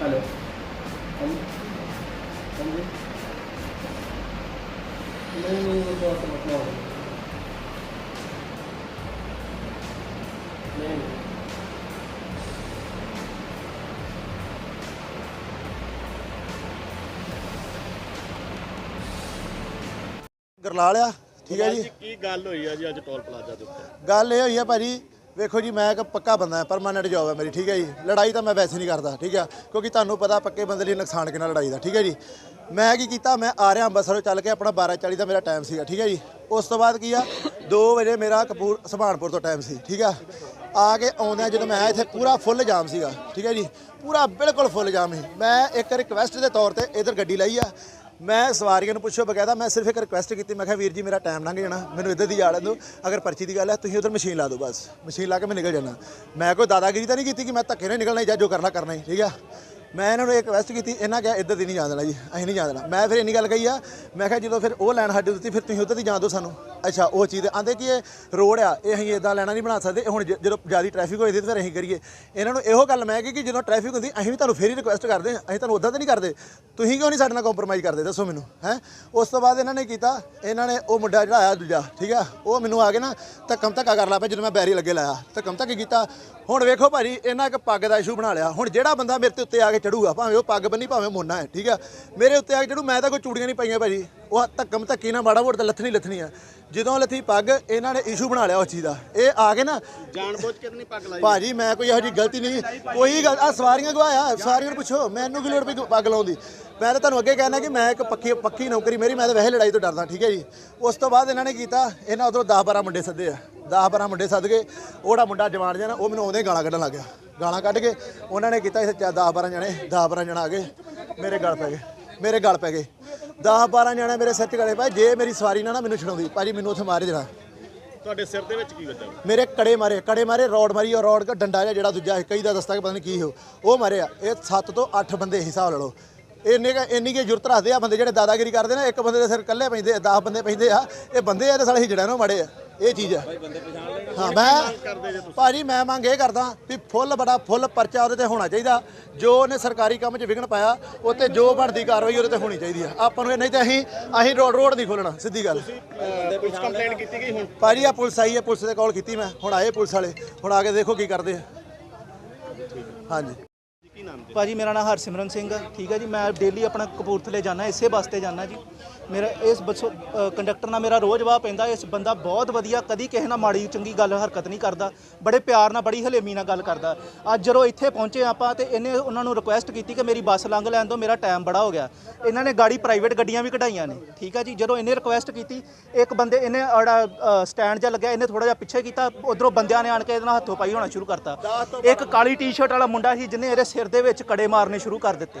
Hello ਹਾਂਜੀ ਲਿਆ ਠੀਕ ਹੈ ਜੀ। ਕੀ ਗੱਲ ਹੋਈ ਆ ਜੀ ਅੱਜ ਟੋਲ ਪਲਾਜ਼ਾ ਦੇ ਉੱਤੇ। ਗੱਲ ਇਹ ਹੋਈ ਆ ਭਾਜੀ ਵੇਖੋ ਜੀ, ਮੈਂ ਇੱਕ ਪੱਕਾ ਬੰਦਾ ਹਾਂ ਪਰਮਾਨੈਂਟ ਜੌਬ ਹੈ ਮੇਰੀ, ਠੀਕ ਹੈ ਜੀ? ਲੜਾਈ ਤਾਂ ਮੈਂ ਵੈਸੇ ਨਹੀਂ ਕਰਦਾ, ਠੀਕ ਹੈ? ਕਿਉਂਕਿ ਤੁਹਾਨੂੰ ਪਤਾ ਪੱਕੇ ਬੰਦੇ ਲਈ ਨੁਕਸਾਨ ਕਿੰਨਾ ਲੜਾਈ ਦਾ, ਠੀਕ ਹੈ ਜੀ? ਮੈਂ ਕੀ ਕੀਤਾ, ਮੈਂ ਆ ਰਿਹਾ ਅੰਬਰਸਰੋਂ ਚੱਲ ਕੇ ਆਪਣਾ 12:40 ਦਾ ਮੇਰਾ ਟਾਈਮ ਸੀਗਾ, ਠੀਕ ਹੈ ਜੀ? ਉਸ ਤੋਂ ਬਾਅਦ ਕੀ ਆ 2 ਵਜੇ ਮੇਰਾ ਕਪੂਰ ਸੁਭਾਨਪੁਰ ਤੋਂ ਟਾਈਮ ਸੀ, ਠੀਕ ਆ ਆ ਕੇ ਆਉਂਦਿਆਂ ਜਦੋਂ ਮੈਂ ਆਇਆ, ਇੱਥੇ ਪੂਰਾ ਫੁੱਲ ਜਾਮ ਸੀਗਾ, ਠੀਕ ਹੈ ਜੀ? ਪੂਰਾ ਬਿਲਕੁਲ ਫੁੱਲ ਜਾਮ ਸੀ। ਮੈਂ ਇੱਕ ਰਿਕਵੈਸਟ ਦੇ ਤੌਰ ਤੇ ਇਧਰ ਗੱਡੀ ਲਈ ਆ ਮੈਂ ਸਵਾਰੀਆਂ ਨੂੰ ਪੁੱਛੋ ਬਕਾਇਦਾ, ਮੈਂ ਸਿਰਫ ਇੱਕ ਰਿਕੁਐਸਟ ਕੀਤੀ, ਮੈਂ ਕਿਹਾ, ਵੀਰ ਜੀ, ਮੇਰਾ ਟਾਈਮ ਲੰਘ ਜਾਣਾ, ਮੈਨੂੰ ਇੱਧਰ ਦੀ ਜਾ ਲੈਣ ਦਿਓ ਅਗਰ ਪਰਚੀ ਦੀ ਗੱਲ ਹੈ, ਤੁਸੀਂ ਉਧਰ ਮਸ਼ੀਨ ਲਾ ਦਿਓ ਬਸ ਮਸ਼ੀਨ ਲਾ ਕੇ ਮੈਂ ਨਿਕਲ ਜਾਣਾ। ਮੈਂ ਕੋਈ ਦਾਦਾਗਿਰੀ ਤਾਂ ਨਹੀਂ ਕੀਤੀ ਕਿ ਮੈਂ ਧੱਕੇ ਨਾਲ ਨਿਕਲਣਾ ਜਾਂ ਜੋ ਕਰਨਾ ਕਰਨਾ ਹੀ, ਠੀਕ ਆ? ਮੈਂ ਇਹਨਾਂ ਨੂੰ ਇੱਕ ਰਿਕਵੈਸਟ ਕੀਤੀ, ਇਹਨਾਂ ਕਿਹਾ, ਇੱਧਰ ਦੀ ਨਹੀਂ ਜਾਣ ਦੇਣਾ ਜੀ, ਅਸੀਂ ਨਹੀਂ ਜਾਣ ਦੇਣਾ। ਮੈਂ ਫਿਰ ਇੰਨੀ ਗੱਲ ਕਹੀ ਆ, ਮੈਂ ਕਿਹਾ, ਜਦੋਂ ਫਿਰ ਉਹ ਲੈਣ ਸਾਡੀ ਦਿੱਤੀ, ਫਿਰ ਤੁਸੀਂ ਉੱਧਰ ਦੀ ਜਾਣ ਦਿਓ ਸਾਨੂੰ। ਅੱਛਾ, ਉਹ ਚੀਜ਼ ਆਂਦੇ ਕਿ ਇਹ ਰੋਡ ਆ, ਇਹ ਅਸੀਂ ਇਦਾਂ ਲੈਣਾ ਨਹੀਂ ਬਣਾ ਸਕਦੇ। ਹੁਣ ਜ- ਜਦੋਂ ਜ਼ਿਆਦਾ ਟ੍ਰੈਫਿਕ ਹੋਈ ਦੀ ਤਾਂ ਫਿਰ ਅਸੀਂ ਕਰੀਏ। ਇਹਨਾਂ ਨੂੰ ਇਹੋ ਗੱਲ ਮੈਂ ਕਹੀ ਕਿ ਜਦੋਂ ਟ੍ਰੈਫਿਕ ਹੁੰਦੀ, ਅਸੀਂ ਵੀ ਤੁਹਾਨੂੰ ਫੇਰ ਹੀ ਰਿਕੁਐਸਟ ਕਰਦੇ ਹਾਂ। ਅਸੀਂ ਤੁਹਾਨੂੰ ਉਦਾਂ ਤਾਂ ਨਹੀਂ ਕਰਦੇ। ਤੁਸੀਂ ਕਿਉਂ ਨਹੀਂ ਸਾਡੇ ਨਾਲ ਕੰਪਰੋਮਾਈਜ਼ ਕਰਦੇ? ਦੱਸੋ ਮੈਨੂੰ, ਹੈ? ਉਸ ਤੋਂ ਬਾਅਦ ਇਹਨਾਂ ਨੇ ਕੀਤਾ, ਇਹਨਾਂ ਨੇ ਉਹ ਮੁੰਡਾ ਜਿਹੜਾ ਆਇਆ ਦੂਜਾ, ਠੀਕ ਆ? ਉਹ ਮੈਨੂੰ ਆ ਕੇ ਨਾ ਧੱਕਮ ਧੱਕਾ ਕਰ ਲਾ ਪਿਆ ਜਦੋਂ ਮੈਂ ਬੈਰੀ ਲੱਗੇ ਲਾਇਆ। ਧੱਕਮ ਧੱਕੇ ਕੀਤਾ। ਹੁਣ ਵੇਖੋ ਭਾਜੀ, ਇਹਨਾਂ ਇੱਕ ਪੱਗ ਦਾ ਇਸ਼ੂ ਬਣਾ ਲਿਆ। ਹੁਣ ਜਿਹੜਾ ਬੰਦਾ ਮੇਰੇ ਤੇ ਉੱਤੇ ਆ ਕੇ ਚੜੂਗਾ, ਭਾਵੇਂ ਉਹ ਪੱਗ ਬੰਨੀ, ਭਾਵੇਂ ਮੋਨਾ ਹੈ, ਠੀਕ ਆ? ਮੇਰੇ ਉੱਤੇ ਆ ਕੇ ਚੜੂ, ਮੈਂ ਤਾਂ ਕੋਈ ਚੂੜੀਆਂ ਨਹੀਂ ਪਾਈਆਂ ਭਾਜੀ। ਉਹ ਧੱਕਮ ਧੱਕੀ ਨਾ ਮਾੜਾ ਮੋੜ ਤਾਂ ਲੱਥਣੀ ਲੱਥਣੀ ਆ। ਜਦੋਂ ਲੱਥੀ ਪੱਗ ਇਹਨਾਂ ਨੇ ਇਸ਼ੂ ਬਣਾ ਲਿਆ ਉਸ ਚੀਜ਼ ਦਾ। ਇਹ ਆ ਕੇ ਨਾ ਜਾਣ ਬੁੱਝ ਕੇ ਨਹੀਂ ਪੱਗ ਲਾਈ। ਭਾਜੀ ਮੈਂ ਕੋਈ ਇਹੋ ਜਿਹੀ ਗਲਤੀ ਨਹੀਂ ਕੋਈ ਗੱਲ ਆ ਸਵਾਰੀਆਂ ਗਵਾਇਆ ਸਵਾਰੀਆਂ ਨੂੰ ਪੁੱਛੋ ਮੈਨੂੰ ਕੀ ਲੋੜ ਪਈ ਪੱਗ ਲਾਉਣ ਦੀ? ਮੈਂ ਤਾਂ ਤੁਹਾਨੂੰ ਅੱਗੇ ਕਹਿਣਾ ਕਿ ਮੈਂ ਇੱਕ ਪੱਕੀ ਪੱਕੀ ਨੌਕਰੀ ਮੇਰੀ ਮੈਂ ਤਾਂ ਵੈਸੇ ਲੜਾਈ ਤੋਂ ਡਰਦਾ ਠੀਕ ਹੈ ਜੀ। ਉਸ ਤੋਂ ਬਾਅਦ ਇਹਨਾਂ ਨੇ ਕੀਤਾ ਇਹਨਾਂ ਉਧਰੋਂ 10 12 ਮੁੰਡੇ ਸੱਦੇ ਆ। 10 12 ਮੁੰਡੇ ਸੱਦ ਕੇ ਉਹੜਾ ਮੁੰਡਾ ਜਵਾਨ ਜਿਹਾ ਨਾ ਉਹ ਮੈਨੂੰ ਆਉਂਦੇ ਗਾਲਾਂ ਕੱਢਣ ਲੱਗ ਗਿਆ। ਗਾਲਾਂ ਕੱਢ ਕੇ ਉਹਨਾਂ ਨੇ ਕੀਤਾ ਇੱਥੇ 10 12 ਜਣੇ 10 12 ਜਣਾ ਆ ਗਏ ਮੇਰੇ ਗਲ ਪੈ ਗਏ। ਮੇਰੇ ਗਲ ਪੈ ਗਏ। 10 12 ਜਣੇ ਮੇਰੇ ਸਿਰ 'ਚ ਗਲੇ ਪਏ। ਜੇ ਮੇਰੀ ਸਵਾਰੀ ਨਾ ਨਾ ਮੈਨੂੰ ਛਡਾਉਂਦੀ ਭਾਜੀ ਮੈਨੂੰ ਉੱਥੇ ਮਾਰੇ ਜਣਾ ਤੁਹਾਡੇ ਸਿਰ ਦੇ ਵਿੱਚ ਕੀ ਵੱਜਾ ਮੇਰੇ ਕੜੇ ਮਾਰੇ ਕੜੇ ਮਾਰੇ ਰੋਡ ਮਾਰੀ ਉਹ ਰੋਡ ਦਾ ਡੰਡਾ ਜਿਹਾ ਜਿਹੜਾ ਦੂਜਾ ਕਈ ਦਾ ਦਸਤਾ ਕਿ ਪਤਾ ਨਹੀਂ ਕੀ ਹੋ ਉਹ ਮਾਰਿਆ ਇਹ 7 ਤੋਂ 8 ਬੰਦੇ ਹਿਸਾਬ ਲਾ ਲਓ। ਇੰਨੇ ਕੁ- ਇੰਨੀ ਕੀ ਜੁਰਤ ਰੱਖਦੇ ਆ ਬੰਦੇ ਜਿਹੜੇ ਦਾਦਾਗਿਰੀ ਕਰਦੇ ਨੇ ਇੱਕ ਬੰਦੇ ਦੇ ਸਿਰ ਇਕੱਲੇ ਪੈਂਦੇ 10 ਬੰਦੇ ਪੈਂਦੇ ਆ। ਇਹ ਬੰਦੇ ਆ ਤੇ ਸਾਲੇ ਹਿਜੜਿਆਂ ਨੂੰ ਮਾੜੇ ਆ। ਇਹ ਚੀਜ਼ ਹੈ। ਹਾਂ, ਮੈਂ ਭਾਜੀ, ਮੈਂ ਮੰਗ ਇਹ ਕਰਦਾ ਵੀ ਫੁੱਲ ਬੜਾ ਫੁੱਲ ਪਰਚਾ ਉਹਦੇ ਤੇ ਹੋਣਾ ਚਾਹੀਦਾ। ਜੋ ਉਹਨੇ ਸਰਕਾਰੀ ਕੰਮ 'ਚ ਵਿਘਨ ਪਾਇਆ, ਉਹ ਤੇ ਜੋ ਬਣਦੀ ਕਾਰਵਾਈ ਉਹਦੇ ਤੇ ਹੋਣੀ ਚਾਹੀਦੀ ਆ ਆਪਾਂ ਨੂੰ ਇਹ ਨਹੀਂ ਤੇ ਅਸੀਂ ਅਸੀਂ ਰੋਡ ਰੋਡ ਨਹੀਂ ਖੋਲਣਾ ਸਿੱਧੀ ਗੱਲ। ਪੁਲਿਸ ਕੰਪਲੇਂਟ ਕੀਤੀ ਗਈ ਹੁਣ ਭਾਜੀ ਆ ਪੁਲਿਸ ਆਈ ਹੈ, ਪੁਲਿਸ ਦੇ ਕਾਲ ਕੀਤੀ ਮੈਂ। ਹੁਣ ਆਏ ਪੁਲਿਸ ਵਾਲੇ। ਹੁਣ ਆ ਕੇ ਦੇਖੋ ਕੀ ਕਰਦੇ ਆ। ਹਾਂਜੀ। ਭਾਜੀ, ਮੇਰਾ ਨਾਮ ਹਰਸਿਮਰਨ ਸਿੰਘ ਠੀਕ ਹੈ ਜੀ, ਮੈਂ ਡੇਲੀ ਆਪਣਾ ਕਪੂਰਥਲੇ ਜਾਣਾ ਇਸੇ ਬੱਸ ਤੇ ਜਾਣਾ ਜੀ। ਮੇਰਾ ਇਸ ਬੱਸ ਕੰਡਕਟਰ ਨਾਲ ਮੇਰਾ ਰੋਜ਼ ਵਾਹ ਪੈਂਦਾ ਇਸ ਬੰਦਾ ਬਹੁਤ ਵਧੀਆ ਕਦੀ ਕਿਸੇ ਨਾਲ ਮਾੜੀ ਚੰਗੀ ਗੱਲ ਹਰਕਤ ਨਹੀਂ ਕਰਦਾ ਬੜੇ ਪਿਆਰ ਨਾਲ ਬੜੀ ਹਲੇਮੀ ਨਾਲ ਗੱਲ ਕਰਦਾ। ਅੱਜ ਜਦੋਂ ਇੱਥੇ ਪਹੁੰਚੇ ਆਪਾਂ ਤੇ ਇਹਨੇ ਉਹਨਾਂ ਨੂੰ ਰਿਕੁਐਸਟ ਕੀਤੀ ਕਿ ਮੇਰੀ ਬੱਸ ਲੰਘ ਲੈਣ ਦਿਓ ਮੇਰਾ ਟਾਈਮ ਬੜਾ ਹੋ ਗਿਆ। ਇਹਨਾਂ ਨੇ ਗਾੜੀ ਪ੍ਰਾਈਵੇਟ ਗੱਡੀਆਂ ਵੀ ਕਢਾਈਆਂ ਨੇ ਠੀਕ ਹੈ ਜੀ? ਜਦੋਂ ਇਹਨੇ ਰਿਕੁਐਸਟ ਕੀਤੀ ਇੱਕ ਬੰਦੇ ਇਹਨੇ ਸਟੈਂਡ ਜਿਹਾ ਲੱਗਿਆ ਇਹਨੇ ਥੋੜਾ ਜਿਹਾ ਪਿੱਛੇ ਕੀਤਾ ਉਧਰੋਂ ਬੰਦਿਆਂ ਨੇ ਆਣ ਕੇ ਇਹਦੇ ਨਾਲ ਹੱਥੋਂ ਪਾਈ ਹੋਣਾ ਸ਼ੁਰੂ ਕਰਤਾ। ਇੱਕ ਕਾਲੀ ਟੀ-ਸ਼ਰਟ ਵਾਲਾ ਮੁੰਡਾ ਸੀ ਜਿਹਨੇ ਇਹਦੇ ਸਿਰ ਦੇ ਵਿੱਚ ਕੜੇ ਮਾਰਨੇ ਸ਼ੁਰੂ ਕਰ ਦਿੱਤੇ।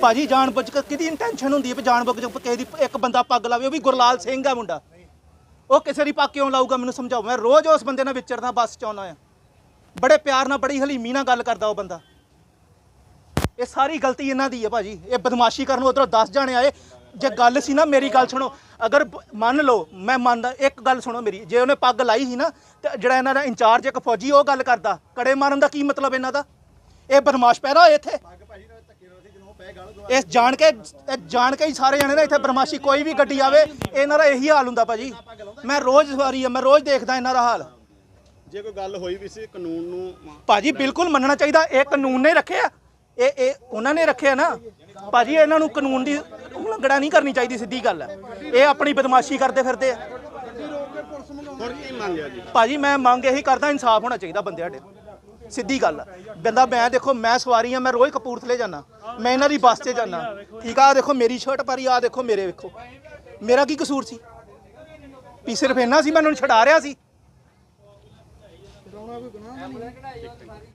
ਭਾਜੀ ਜਾਣ ਬੁੱਝ ਕੇ ਕਿਹਦੀ ਇੰਟੈਂਸ਼ਨ ਹੁੰਦੀ ਹੈ ਵੀ ਜਾਣ ਬੁੱਝ ਕੇ ਕਿਸੇ ਦੀ ਇੱਕ ਬੰਦਾ ਪੱਗ ਲਾਵੇ? ਉਹ ਵੀ ਗੁਰਲਾਲ ਸਿੰਘ ਆ ਮੁੰਡਾ। ਉਹ ਕਿਸੇ ਦੀ ਪੱਗ ਕਿਉਂ ਲਾਊਗਾ? ਮੈਨੂੰ ਸਮਝਾਓ। ਮੈਂ ਰੋਜ਼ ਉਸ ਬੰਦੇ ਨਾਲ ਵਿਚਰਦਾ, ਬੱਸ ਚ ਆਉਣਾ ਆ ਬੜੇ ਪਿਆਰ ਨਾਲ, ਬੜੀ ਹਲੀਮੀ ਨਾਲ ਗੱਲ ਕਰਦਾ ਉਹ ਬੰਦਾ। ਇਹ ਸਾਰੀ ਗਲਤੀ ਇਹਨਾਂ ਦੀ ਹੈ ਭਾਜੀ। ਇਹ ਬਦਮਾਸ਼ੀ ਕਰਨ ਉਧਰੋਂ 10 ਜਾਣੇ ਆਏ। ਜੇ ਗੱਲ ਸੀ ਨਾ, ਮੇਰੀ ਗੱਲ ਸੁਣੋ। ਅਗਰ ਮੰਨ ਲਓ, ਮੈਂ ਮੰਨਦਾ, ਇੱਕ ਗੱਲ ਸੁਣੋ ਮੇਰੀ। ਜੇ ਉਹਨੇ ਪੱਗ ਲਾਈ ਸੀ ਨਾ, ਤੇ ਜਿਹੜਾ ਇਹਨਾਂ ਦਾ ਇੰਚਾਰਜ, ਇੱਕ ਫੌਜੀ, ਉਹ ਗੱਲ ਕਰਦਾ। ਕੜੇ ਮਾਰਨ ਦਾ ਕੀ ਮਤਲਬ ਇਹਨਾਂ ਦਾ? ਇਹ ਬਦਮਾਸ਼ ਪੈਦਾ ਹੋਏ ਇੱਥੇ। ਇਸ ਜਾਣ ਕੇ ਇਹ ਜਾਣ ਕੇ ਹੀ ਸਾਰੇ ਜਣੇ ਨਾ ਇੱਥੇ ਬਦਮਾਸ਼ੀ ਕੋਈ ਵੀ ਗੱਡੀ ਆਵੇ ਇਹਨਾਂ ਦਾ ਇਹੀ ਹਾਲ ਹੁੰਦਾ ਭਾਜੀ। ਮੈਂ ਰੋਜ਼ ਸਵਾਰੀ ਆ ਮੈਂ ਰੋਜ਼ ਦੇਖਦਾ ਇਹਨਾਂ ਦਾ ਹਾਲ। ਜੇ ਕੋਈ ਗੱਲ ਹੋਈ ਵੀ ਸੀ ਕਾਨੂੰਨ ਨੂੰ ਭਾਜੀ ਬਿਲਕੁਲ ਮੰਨਣਾ ਚਾਹੀਦਾ ਇਹ ਕਾਨੂੰਨ ਨੇ ਰੱਖਿਆ। ਇਹ ਇਹ ਉਹਨਾਂ ਨੇ ਰੱਖਿਆ ਨਾ। ਭਾਜੀ ਇਹਨਾਂ ਨੂੰ ਕਾਨੂੰਨ ਦੀ ਉਲੰਘਣਾ ਨਹੀਂ ਕਰਨੀ ਚਾਹੀਦੀ ਸਿੱਧੀ ਗੱਲ ਹੈ। ਇਹ ਆਪਣੀ ਬਦਮਾਸ਼ੀ ਕਰਦੇ ਫਿਰਦੇ ਆ। ਹੁਣ ਕੀ ਮੰਗਿਆ ਜੀ? ਭਾਜੀ ਮੈਂ ਮੰਗ ਇਹੀ ਕਰਦਾ ਇਨਸਾਫ ਹੋਣਾ ਚਾਹੀਦਾ ਬੰਦੇ ਸਾਡੇ ਸਿੱਧੀ ਗੱਲ ਆ। ਬੰਦਾ ਮੈਂ ਦੇਖੋ, ਮੈਂ ਸਵਾਰੀ ਆ, ਮੈਂ ਰੋਜ਼ ਕਪੂਰਥਲੇ ਜਾਣਾ ਮੈਂ ਇਹਨਾਂ ਦੀ ਬੱਸ 'ਤੇ ਜਾਣਾ ਠੀਕ ਆ, ਆਹ ਦੇਖੋ ਮੇਰੀ ਸ਼ਰਟ ਪਾਰੀ ਆ ਦੇਖੋ ਮੇਰੇ ਵੇਖੋ। ਮੇਰਾ ਕੀ ਕਸੂਰ ਸੀ? ਵੀ ਸਿਰਫ ਇੰਨਾ ਸੀ, ਮੈਂ ਉਹਨਾਂ ਨੂੰ ਛਡਾ ਰਿਹਾ ਸੀ।